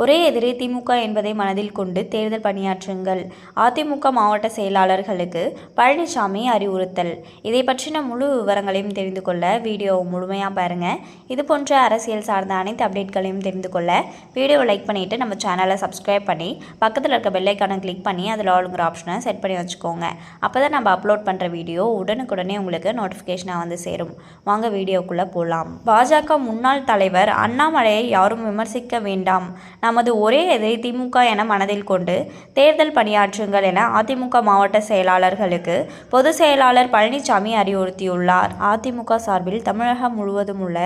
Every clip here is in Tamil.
ஒரே எதிரி திமுக என்பதை மனதில் கொண்டு தேர்தல் பணியாற்றுங்கள். அதிமுக மாவட்ட செயலாளர்களுக்கு பழனிசாமி அறிவுறுத்தல். இதை பற்றின முழு விவரங்களையும் தெரிந்து கொள்ள வீடியோ முழுமையாக பாருங்கள் இது போன்ற அரசியல் சார்ந்த அனைத்து அப்டேட்களையும் தெரிந்து கொள்ள வீடியோவை லைக் பண்ணிவிட்டு நம்ம சேனலை சப்ஸ்கிரைப் பண்ணி பக்கத்தில் இருக்க பெல்லைக்கான கிளிக் பண்ணி அதில் ஆளுங்கிற ஆப்ஷனை செட் பண்ணி வச்சுக்கோங்க. அப்போ தான் நம்ம அப்லோட் பண்ணுற வீடியோ உடனுக்குடனே உங்களுக்கு நோட்டிஃபிகேஷனாக வந்து சேரும். வாங்க வீடியோக்குள்ளே போகலாம் பாஜக முன்னாள் தலைவர் அண்ணாமலையை யாரும் விமர்சிக்க வேண்டாம். நமது ஒரே எதை திமுக என மனதில் கொண்டு தேர்தல் பணியாற்றுங்கள் என அதிமுக மாவட்ட செயலாளர்களுக்கு பொதுச் செயலாளர் பழனிசாமி அறிவுறுத்தியுள்ளார். அதிமுக சார்பில் தமிழகம் முழுவதும் உள்ள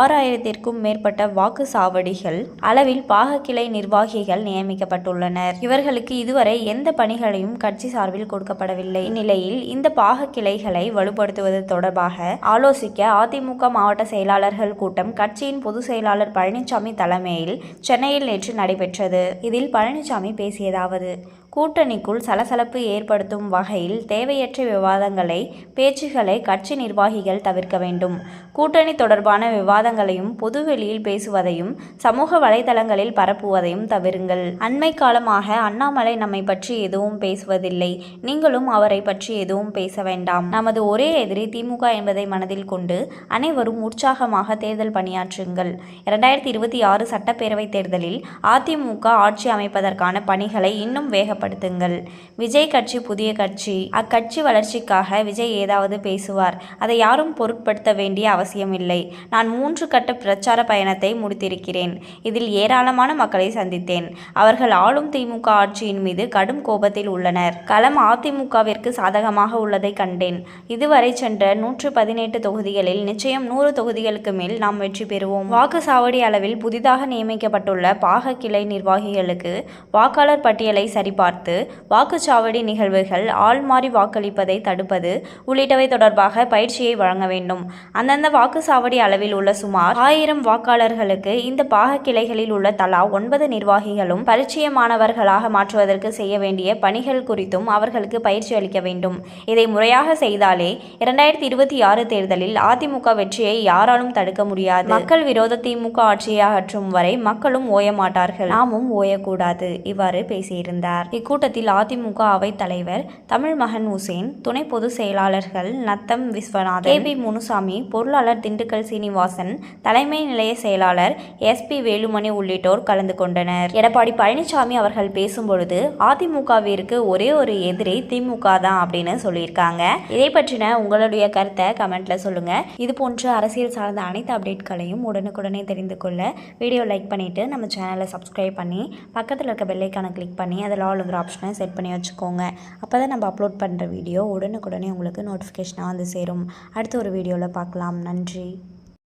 ஆறாயிரத்திற்கும் மேற்பட்ட வாக்கு சாவடிகள் அளவில் பாகக்கிளை நிர்வாகிகள் நியமிக்கப்பட்டுள்ளனர். இவர்களுக்கு இதுவரை எந்த பணிகளையும் கட்சி சார்பில் கொடுக்கப்படவில்லை. இந்நிலையில் இந்த பாகக்கிளைகளை வலுப்படுத்துவது தொடர்பாக ஆலோசிக்க அதிமுக மாவட்ட செயலாளர்கள் கூட்டம் கட்சியின் பொதுச் செயலாளர் பழனிசாமி தலைமையில் சென்னையில் நேற்று நடைபெற்றது. இதில் பழனிசாமி பேசியதாவது கூட்டணிக்குள் சலசலப்பு ஏற்படுத்தும் வகையில் தேவையற்ற விவாதங்களை பேச்சுகளை கட்சி நிர்வாகிகள் தவிர்க்க வேண்டும். கூட்டணி தொடர்பான விவாதங்களையும் பொதுவெளியில் பேசுவதையும் சமூக வலைதளங்களில் பரப்புவதையும் தவிருங்கள். அண்மை காலமாக அண்ணாமலை நம்மை பற்றி எதுவும் பேசுவதில்லை. நீங்களும் அவரை பற்றி எதுவும் பேச வேண்டாம். நமது ஒரே எதிரி திமுக என்பதை மனதில் கொண்டு அனைவரும் உற்சாகமாக தேர்தல் பணியாற்றுங்கள். இரண்டாயிரத்தி இருபத்தி ஆறு சட்டப்பேரவைத் தேர்தலில் அதிமுக ஆட்சி அமைப்பதற்கான பணிகளை இன்னும் வேக வேகப்படுத்துங்கள் விஜய் கட்சி புதிய கட்சி. அக்கட்சி வளர்ச்சிக்காக விஜய் ஏதாவது பேசுவார். அதை யாரும் பொருட்படுத்த வேண்டிய அவசியமில்லை நான் மூன்று கட்ட பிரச்சார பயணத்தை முடித்திருக்கிறேன். இதில் ஏராளமான மக்களை சந்தித்தேன். அவர்கள் ஆளும் திமுக ஆட்சியின் மீது கடும் கோபத்தில் உள்ளனர். களம் அதிமுகவிற்கு சாதகமாக உள்ளதை கண்டேன். இதுவரை சென்ற நூற்று பதினெட்டு தொகுதிகளில் நிச்சயம் நூறு தொகுதிகளுக்கு மேல் நாம் வெற்றி பெறுவோம். வாக்குச்சாவடி அளவில் புதிதாக நியமிக்கப்பட்டுள்ள பாக கிளை நிர்வாகிகளுக்கு வாக்காளர் பட்டியலை சரிபார்த்து வாக்குச்சாவடி நிகழ்வுகள் ஆள் மாறி வாக்களிப்பதை தடுப்பது உள்ளிட்டவை தொடர்பாக பயிற்சியை வழங்க வேண்டும். அந்தந்த வாக்குச்சாவடி அளவில் உள்ள சுமார் ஆயிரம் வாக்காளர்களுக்கு இந்த பாக கிளைகளில் உள்ள தலா ஒன்பது நிர்வாகிகளும் பரிச்சயமானவர்களாக மாற்றுவதற்கு செய்ய வேண்டிய பணிகள் குறித்தும் அவர்களுக்கு பயிற்சி அளிக்க வேண்டும். இதை முறையாக செய்தாலே இரண்டாயிரத்தி இருபத்தி ஆறு தேர்தலில் அதிமுக வெற்றியை யாராலும் தடுக்க முடியாது. மக்கள் விரோத திமுக ஆட்சியை அகற்றும் வரை மக்களும் ஓய மாட்டார்கள் நாமும் ஓயக்கூடாது இவ்வாறு பேசியிருந்தார். இக்கூட்டத்தில் அதிமுக அவைத் தலைவர் தமிழ் மகன் உசேன் துணை பொதுச் செயலாளர்கள் நத்தம் விஸ்வநாதன் கே பி முனுசாமி பொருளாளர் திண்டுக்கல் சீனிவாசன் தலைமை நிலைய செயலாளர் எஸ் பி வேலுமணி உள்ளிட்டோர் கலந்து கொண்டனர். எடப்பாடி பழனிசாமி அவர்கள் பேசும்பொழுது அதிமுகவிற்கு ஒரே ஒரு எதிரி திமுக தான் அப்படின்னு சொல்லியிருக்காங்க. இதை பற்றின உங்களுடைய கருத்தை கமெண்ட்ல சொல்லுங்க. இது போன்ற அரசியல் சார்ந்த அனைத்து அப்டேட்களையும் உடனுக்குடனே தெரிந்து கொள்ள வீடியோ லைக் பண்ணிட்டு நம்ம சேனலை சப்ஸ்கிரைப் பண்ணி பக்கத்தில் இருக்க பெல்லைக்கான கிளிக் பண்ணி அதில் அப்படிங்கிற ஆப்ஷனை செட் பண்ணி வச்சுக்கோங்க. அப்போ தான் நம்ம அப்லோட் பண்ணுற வீடியோ உடனுக்குடனே உங்களுக்கு நோட்டிஃபிகேஷனாக வந்து சேரும். அடுத்த ஒரு வீடியோவில் பார்க்கலாம். நன்றி.